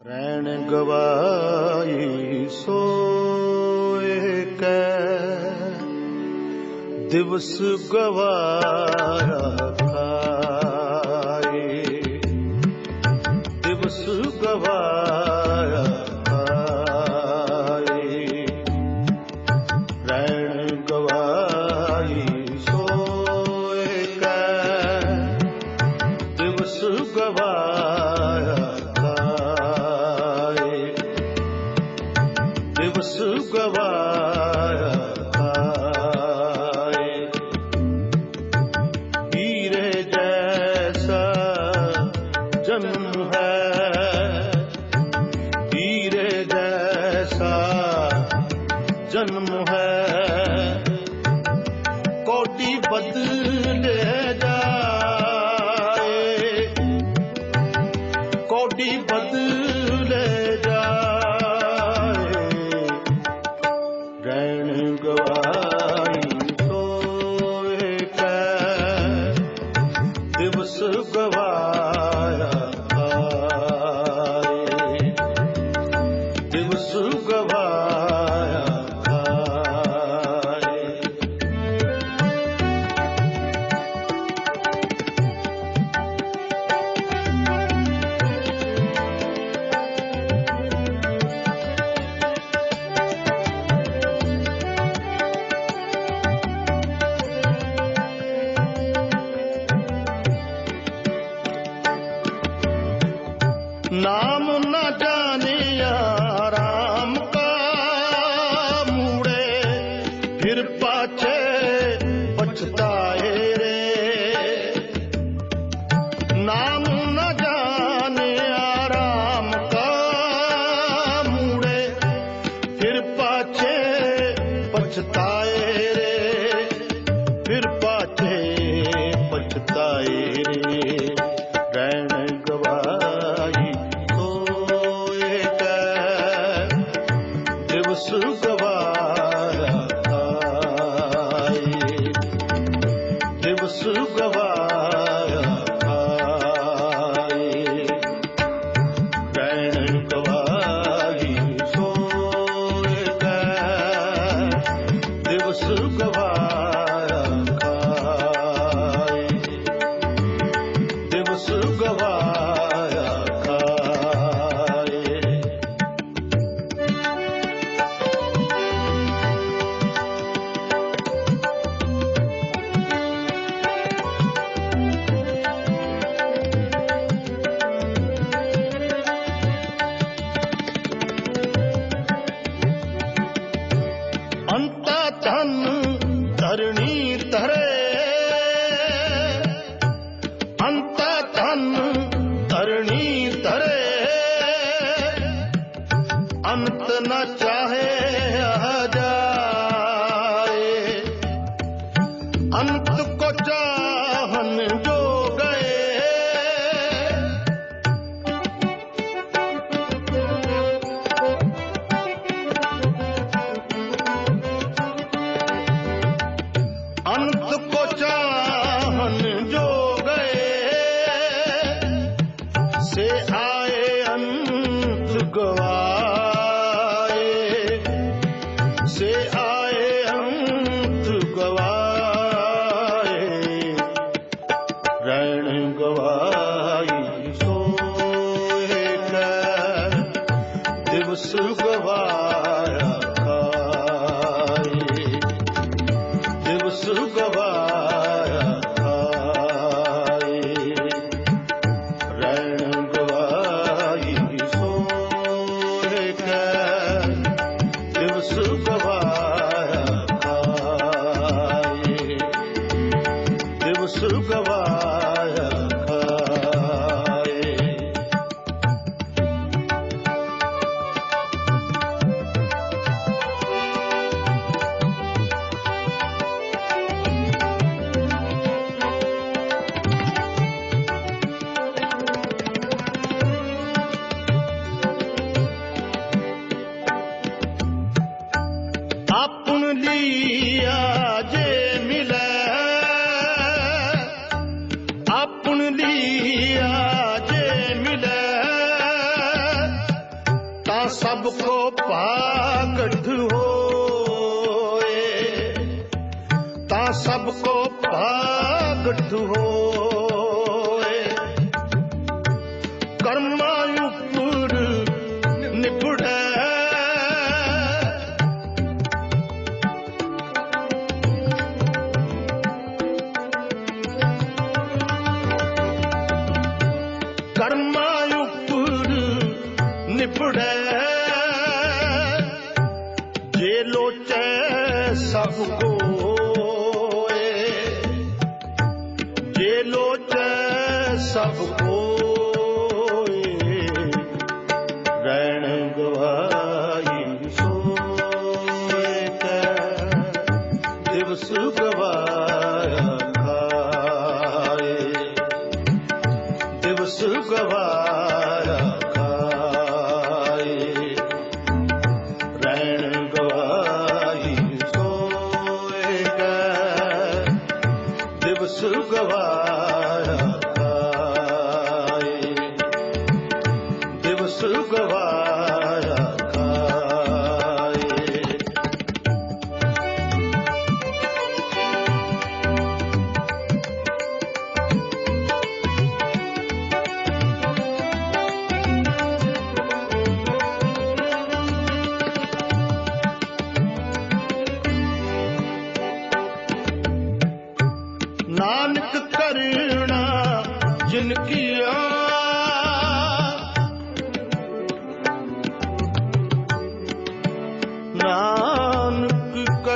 ਰਹਿਣ ਗਵਾਈ ਸੋਏ ਕੈ ਦਿਵਸ ਗਵਾਰਾ ਡੋਡੀ ਬਦਲੇ ਜਾਏ। ਰਹਿਣ ਗਵਾਈ ਸੋਏ ਕੈ ਦਿਵਸ ਗਵਾਇਆ ਆਏ ਦਿਵਸ ਗਵਾਇਆ नाम सुख ਧਰੇ ਅੰਤ ਨਾ ਚਾ ਜੀਆ ਜੇ ਮਿਲੇ ਆਪਣ ਲੀਆ ਜੇ ਮਿਲੇ, ਤਾਂ ਸਭ ਕੋ ਪਾਕਠ ਹੋਏ, ਤਾਂ ਸਭ ਕੋ ਨਿਪੜੈ। ਜੇ ਲੋਚੈ ਸਭ ਕੋਏ। ਜੇ ਲੋਚੈ ਸਭ ਕੋਏ। ਰਹਿਣ ਗਵਾਈ ਸੋਏ ਕੈ। ਦਿਵਸ ਗਵਾਈ सुगवा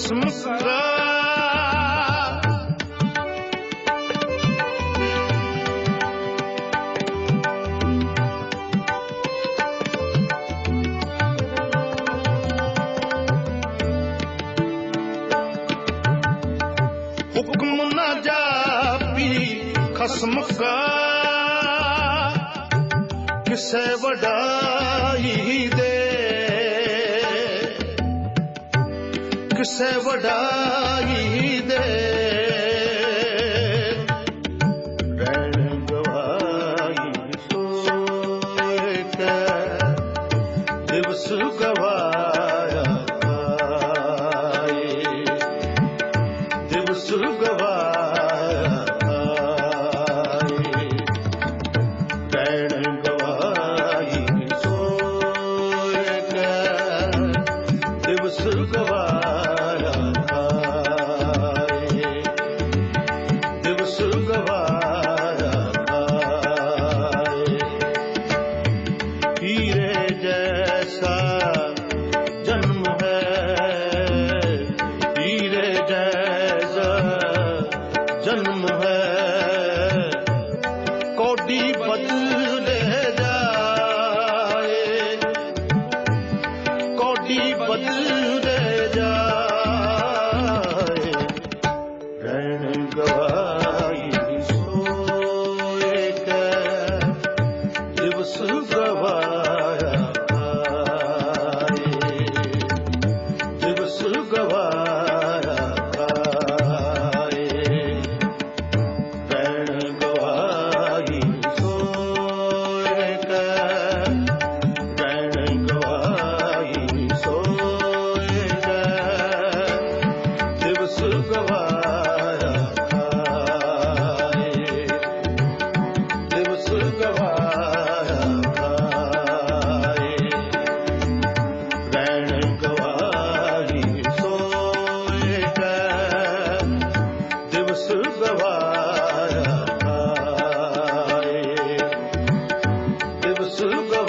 ਸਮਸਰਾ ਨਾ ਜਾਪੀ ਖਸਮ ਕਾ ਕਿਸੇ ਵਡਾਈ दुख से वडाई दे दिवस गवाया दिवस गवा ಭವ sulko